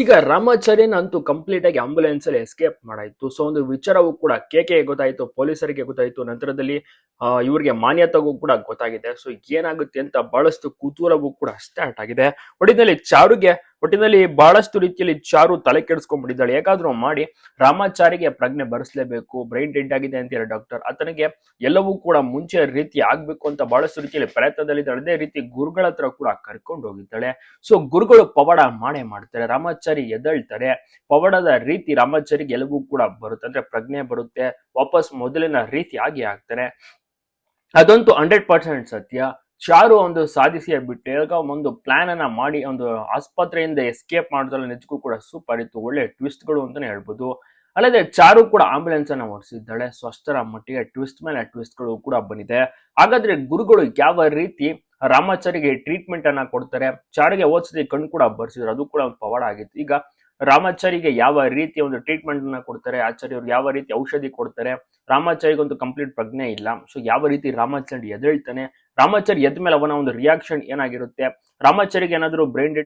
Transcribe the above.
ಈಗ ರಾಮಾಚಾರ್ಯನ ಅಂತೂ ಕಂಪ್ಲೀಟ್ ಆಗಿ ಆಂಬುಲೆನ್ಸ್ ಅಲ್ಲಿ ಎಸ್ಕೇಪ್ ಮಾಡಾಯ್ತು. ಸೊ ಒಂದು ವಿಚಾರವೂ ಕೂಡ ಕೆ ಗೊತ್ತಾಯ್ತು, ಪೊಲೀಸರಿಗೆ ಗೊತ್ತಾಯ್ತು. ನಂತರದಲ್ಲಿ ಇವರಿಗೆ ಮಾನ್ಯತೆಗೂ ಕೂಡ ಗೊತ್ತಾಗಿದೆ. ಸೊ ಏನಾಗುತ್ತೆ ಅಂತ ಬಹಳಷ್ಟು ಕುತೂಹಲವೂ ಕೂಡ ಸ್ಟಾರ್ಟ್ ಆಗಿದೆ. ಒಟ್ಟಿನಲ್ಲಿ ಚಾರುಗೆ ಒಟ್ಟಿನಲ್ಲಿ ಬಹಳಷ್ಟು ರೀತಿಯಲ್ಲಿ ಚಾರು ತಲೆ ಕೆಡಿಸ್ಕೊಂಡ್ಬಿಟ್ಟಿದ್ದಾಳೆ. ಹೇಗಾದ್ರೂ ಮಾಡಿ ರಾಮಾಚಾರಿಗೆ ಪ್ರಜ್ಞೆ ಬರೆಸಲೇಬೇಕು ಬ್ರೈನ್ ಡೆಡ್ ಆಗಿದೆ ಅಂತ ಹೇಳಿ ಡಾಕ್ಟರ್ ಆತನಿಗೆ ಎಲ್ಲವೂ ಕೂಡ ಮುಂಚೆ ರೀತಿ ಆಗ್ಬೇಕು ಅಂತ ಬಹಳಷ್ಟು ರೀತಿಯಲ್ಲಿ ಪ್ರಯತ್ನದಲ್ಲಿದ್ದಾಳೆ. ಅದೇ ರೀತಿ ಗುರುಗಳ ಹತ್ರ ಕೂಡ ಕರ್ಕೊಂಡು ಹೋಗಿದ್ದಾಳೆ. ಸೊ ಗುರುಗಳು ಪವಾಡ ಮಾಡೇ ಮಾಡ್ತಾರೆ. ರಾಮಾಚಾರಿ ಎದಳ್ತಾರೆ ಪವಾಡದ ರೀತಿ ರಾಮಾಚಾರಿಗೆ ಎಲ್ಲವೂ ಕೂಡ ಬರುತ್ತೆ. ಅಂದ್ರೆ ಪ್ರಜ್ಞೆ ಬರುತ್ತೆ. ವಾಪಸ್ ಮೊದಲಿನ ರೀತಿ ಆಗಿ ಆಗ್ತಾರೆ. ಅದಂತೂ ಹಂಡ್ರೆಡ್ ಪರ್ಸೆಂಟ್ ಸತ್ಯ. ಚಾರು ಒಂದು ಸಾಧಿಸಿಯೇ ಬಿಟ್ಟೆ ಒಂದು ಪ್ಲಾನ್ ಅನ್ನ ಮಾಡಿ, ಒಂದು ಆಸ್ಪತ್ರೆಯಿಂದ ಎಸ್ಕೇಪ್ ಮಾಡಿದ್ರಲ್ಲ ನಿಜಕ್ಕೂ ಕೂಡ ಸೂಪರ್ ಇತ್ತು. ಒಳ್ಳೆ ಟ್ವಿಸ್ಟ್ಗಳು ಅಂತಾನೆ ಹೇಳ್ಬೋದು. ಅಲ್ಲದೆ ಚಾರು ಕೂಡ ಆಂಬುಲೆನ್ಸ್ ಅನ್ನ ಓಡಿಸಿದ್ದಾಳೆ. ಸೊ ಅಷ್ಟರ ಮಟ್ಟಿಗೆ ಟ್ವಿಸ್ಟ್ ಮೇಲೆ ಟ್ವಿಸ್ಟ್ಗಳು ಕೂಡ ಬಂದಿದೆ. ಹಾಗಾದ್ರೆ ಗುರುಗಳು ಯಾವ ರೀತಿ ರಾಮಾಚಾರಿಗೆ ಟ್ರೀಟ್ಮೆಂಟ್ ಅನ್ನ ಕೊಡ್ತಾರೆ? ಚಾರಿಗೆ ಓದಿಸದೆ ಕಣ್ಣು ಕೂಡ ಬರ್ಸಿದ್ರು. ಅದು ಕೂಡ ಒಂದು ಪವಾಡ ಆಗಿತ್ತು. ಈಗ ರಾಮಾಚಾರಿಗೆ ಯಾವ ರೀತಿ ಒಂದು ಟ್ರೀಟ್ಮೆಂಟ್ ಅನ್ನ ಕೊಡ್ತಾರೆ? ಆಚಾರ್ಯವ್ರು ಯಾವ ರೀತಿ ಔಷಧಿ ಕೊಡ್ತಾರೆ? ರಾಮಾಚಾರಿಗೆ ಒಂದು ಕಂಪ್ಲೀಟ್ ಪ್ರಜ್ಞೆ ಇಲ್ಲ. ಸೊ ಯಾವ ರೀತಿ ರಾಮಾಚಾರ್ಯ ಎದ್ದೇಳ್ತಾನೆ ರಾಮಾಚಾರ್ಯ ಎದ್ದ ಮೇಲೆ ಅವನ ಒಂದು ರಿಯಾಕ್ಷನ್ ಏನಾಗಿರುತ್ತೆ? ರಾಮಾಚಾರಿಗೆ ಏನಾದರೂ ಬ್ರೈನ್